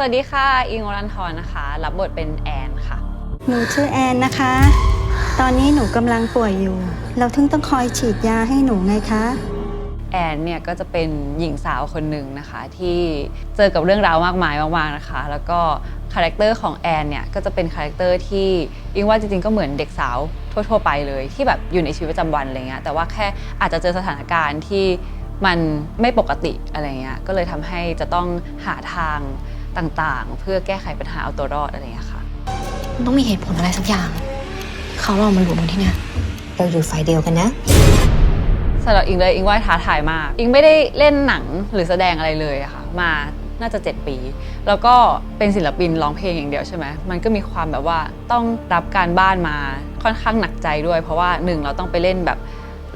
วัสดีค่ะ อิงวรันทรนะคะ รับบทเป็นแอนค่ะ หนูชื่อแอนนะคะ ตอนนี้หนูกำลังป่วยอยู่ เราถึงต้องคอยฉีดยาให้หนูไงคะ แอนเนี่ยก็จะเป็นหญิงสาวคนหนึ่งนะคะ ที่เจอกับเรื่องราวมากมายมากๆนะคะ แล้วก็คาแรคเตอร์ของแอนเนี่ยก็จะเป็นคาแรคเตอร์ที่อิงว่าจริงๆก็เหมือนเด็กสาวทั่วๆไปเลยที่แบบอยู่ในชีวิตประจำวันอะไรเงี้ยแต่ว่าแค่อาจจะเจอสถานการณ์ที่มันไม่ปกติอะไรเงี้ยก็เลยทำให้จะต้องหาทาง ต่างๆ เพื่อแก้ไขปัญหาเอาตัวรอดอะไรเงี้ยค่ะ มันต้องมีเหตุผลอะไรสักอย่าง เขาเรามารวมกันที่เนี่ยเราอยู่ฝ่ายเดียวกันนะสำหรับอิงเลยอิงว่าท้าทายมาก อิงไม่ได้เล่นหนังหรือแสดงอะไรเลยอะค่ะมาน่าจะ 7 ปี แล้วก็เป็นศิลปินร้องเพลงอย่างเดียวใช่ไหมมันก็มีความแบบว่าต้องรับการบ้านมาค่อนข้างหนักใจด้วย เพราะว่าหนึ่งเราต้องไปเล่นแบบ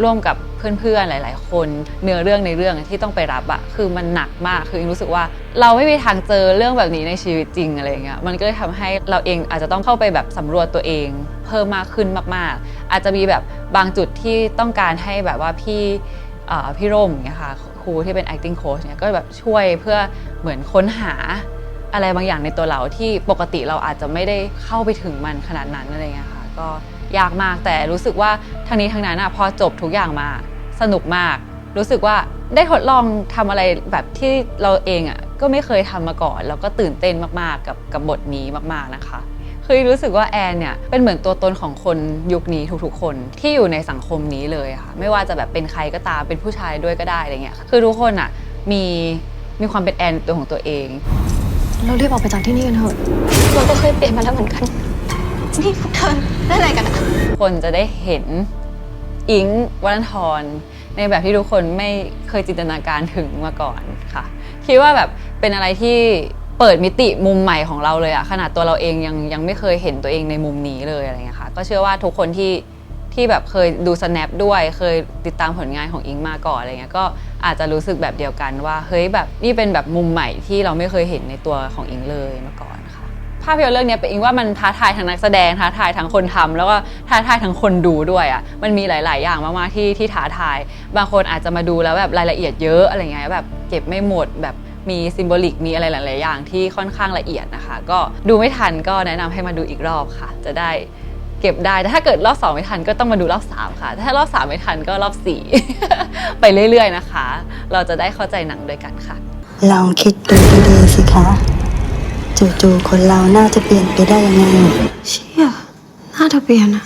ร่วมกับเพื่อนๆหลาย ๆ คนเนื้อเรื่องในเรื่องที่ต้องไปรับอะคือมันหนักมากคืออิงรู้สึกว่า เราไม่มีทางเจอเรื่องแบบนี้ในชีวิตจริงอะไรเงี้ยมันก็เลยทำให้เราเองอาจจะต้องเข้าไปแบบสำรวจตัวเอง เพิ่มมากขึ้นมาก ๆ อาจจะมีแบบบางจุดที่ต้องการให้แบบว่าพี่พี่ร่มเนี่ยค่ะครูที่เป็น acting coach เนี่ยก็แบบช่วยเพื่อเหมือนค้นหาอะไรบางอย่างในตัวเราที่ปกติเราอาจจะไม่ได้เข้าไปถึงมันขนาดนั้นอะไรเงี้ยค่ะ ก็ยากมากแต่รู้สึกว่าทางนี้ทางนั้นอะพอจบทุกอย่างมาสนุกมาก รู้สึกว่าได้ทดลองทำอะไรแบบที่เราเองอะก็ไม่เคยทำมาก่อน แล้วก็ตื่นเต้นมากๆกับกับบทนี้มากๆนะคะคือรู้สึกว่าแอนเนี่ยเป็นเหมือนตัวตนของคนยุคนี้ทุกๆ คนที่อยู่ในสังคมนี้เลยอะค่ะไม่ว่าจะแบบเป็นใครก็ตามเป็นผู้ชายด้วยก็ได้อะไรเงี้ยคือทุกคนอะมีมีความเป็นแอนตัวของตัวเอง เรารีบออกไปจากที่นี่กันเถอะเราก็เคยเปลี่ยนมาแล้วเหมือนกัน นี่พวกเธอได้อะไรกันอะคนจะได้เห็นอิงวัฒนทรในแบบที่ทุกคนไม่เคยจินตนาการถึงมาก่อนค่ะ คิดว่าแบบเป็นอะไรที่เปิดมิติมุมใหม่ของเราเลยอะขนาดตัวเราเองยังยังไม่เคยเห็นตัวเองในมุมนี้เลยอะไรเงี้ยค่ะก็เชื่อว่าทุกคนที่ที่แบบเคยดู snap ด้วยเคยติดตามผลงานของอิงมาก่อนอะไรเงี้ยก็อาจจะรู้สึกแบบเดียวกันว่าเฮ้ยแบบนี่เป็นแบบมุมใหม่ที่เราไม่เคยเห็นในตัวของอิงเลยมาก่อนค่ะ ภาพยนตร์เรื่องนี้เป็นอิงว่ามันท้าทายทั้งนักแสดงท้าทายทั้งคนทำแล้วก็ท้าทายทั้งคนดูด้วยอะ่ะมันมีหลาย ๆ อย่างมากๆที่ที่ท้าทาย บางคนอาจจะมาดูแล้วแบบรายละเอียดเยอะอะไรเงี้ยแบบเก็บไม่หมดแบบมีซิมโบลิกมีอะไรหลาย ๆ อย่างที่ค่อนข้างละเอียดนะคะ ก็ดูไม่ทันก็แนะนำให้มาดูอีกรอบค่ะ จะได้เก็บได้แต่ถ้าเกิดรอบสองไม่ทันก็ต้องมาดูรอบสามค่ะ ถ้ารอบสามไม่ทันก็รอบสี่ไปเรื่อย ๆ นะคะ เราจะได้เข้าใจหนังด้วยกันค่ะ ลองคิดดูดีๆสิคะ จู่ๆคนเราน่าจะเปลี่ยนไปได้ยังไง เชี่ยน่าจะเปลี่ยนอะ